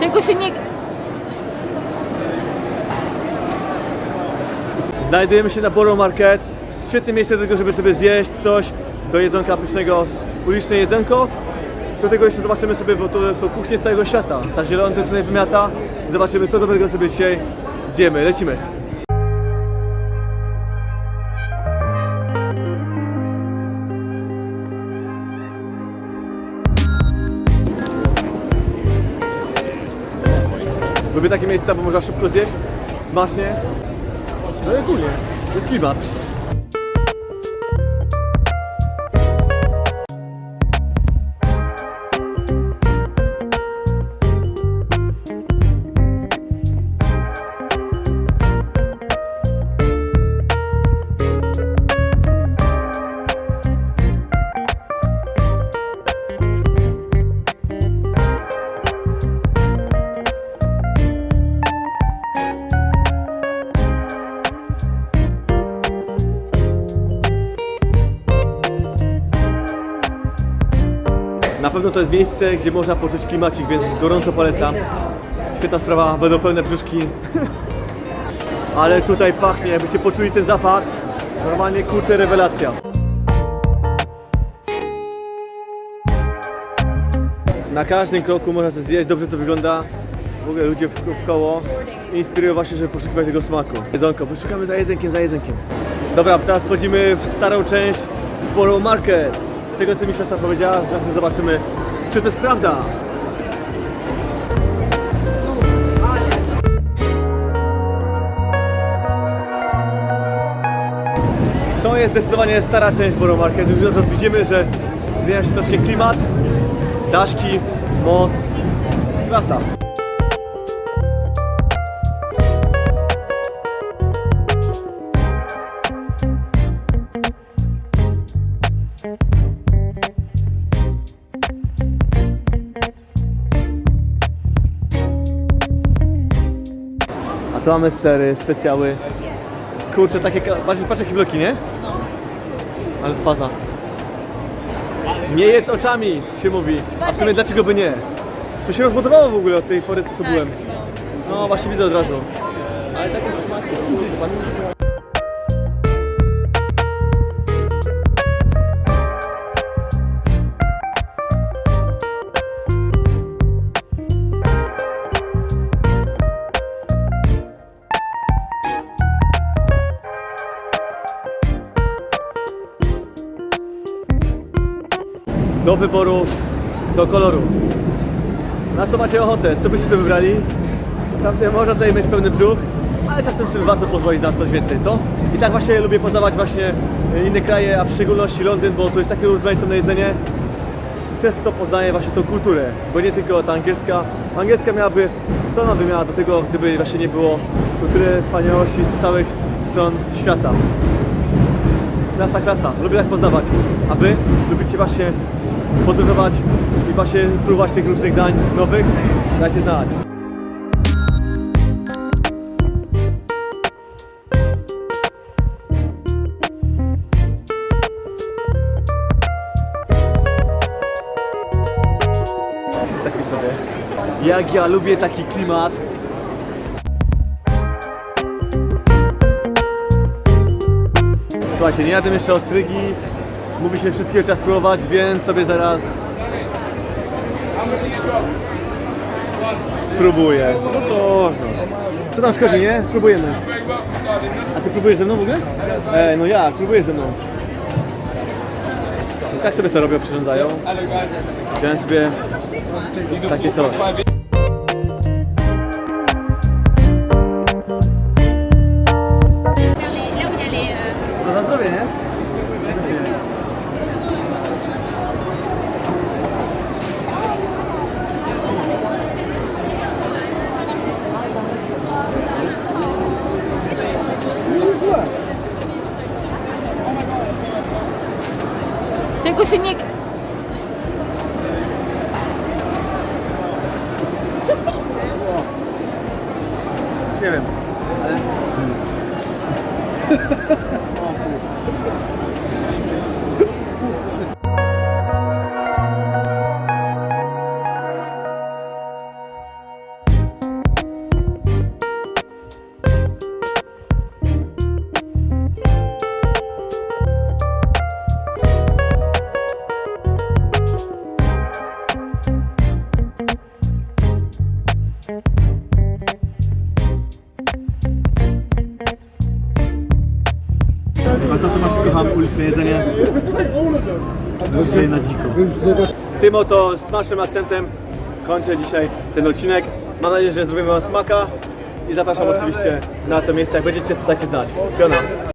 Tylko się nie... Znajdujemy się na Borough Market. Świetne miejsce do tego, żeby sobie zjeść coś do jedzonka pysznego, uliczne jedzonko. Do tego jeszcze zobaczymy sobie, bo to są kuchnie z całego świata. Także Londyn tutaj wymiata. Zobaczymy, co dobrego sobie dzisiaj zjemy. Lecimy. Lubię takie miejsca, bo można szybko zjeść, smacznie. No i ogólnie, jest klimat. Na pewno to jest miejsce, gdzie można poczuć klimacik, więc gorąco polecam. Świetna sprawa, będą pełne brzuszki. Ale tutaj pachnie, jakbyście poczuli ten zapach. Normalnie kurczę rewelacja. Na każdym kroku można coś zjeść, dobrze to wygląda. W ogóle ludzie w, w koło inspirują właśnie, żeby poszukiwać tego smaku. Jedzonko, poszukamy za jedzenkiem, za jedzenkiem. Dobra, teraz wchodzimy w starą część Borough Market. Tego co mi siostra powiedziała, zaraz zobaczymy, czy to jest prawda. To jest zdecydowanie stara część Borough Market. Już od razu widzimy, że zmienia się troszkę klimat. Daszki, most, klasa. A tu mamy sery, specjały. Kurczę, takie, ka- patrz, patrz jakie bloki, nie? Ale faza. Nie jedz oczami, się mówi. A w sumie dlaczego by nie? To się rozbudowało w ogóle od tej pory, co tu byłem. No właśnie widzę od razu. Ale tak jest. Do wyboru, do koloru. Na co macie ochotę? Co byście tu wybrali? Naprawdę można tutaj mieć pełny brzuch, ale czasem sobie warto pozwolić na coś więcej, co? I tak właśnie lubię poznawać właśnie inne kraje, a w szczególności Londyn, bo tu jest takie rozmaicone jedzenie. Przez to poznaję właśnie tą kulturę, bo nie tylko ta angielska. Angielska miałaby, co ona by miała do tego, gdyby właśnie nie było kultury wspaniałości z całych stron świata. Klasa, klasa. Lubię tak poznawać. A wy lubicie właśnie podróżować i właśnie próbować tych różnych dań nowych? Dajcie znać. Taki sobie. Jak ja lubię taki klimat. Słuchajcie, nie jadłem jeszcze ostrygi. Mówi się wszystkiego trzeba spróbować, więc sobie zaraz spróbuję. No cóż no. Co tam szkodzi, nie? Spróbujemy. A ty próbujesz ze mną w ogóle? E, no jak? Próbujesz ze mną. Tak sobie to robią, przyrządzają. Wziąłem sobie takie coś. Tylko się nie... Nie wiem. A co ty masz kochamy uliczne jedzenie? Dzisiaj na dziko. Tym oto smacznym akcentem kończę dzisiaj ten odcinek. Mam nadzieję, że zrobimy wam smaka i zapraszam oczywiście na to miejsce, jak będziecie tutaj znać. Piona!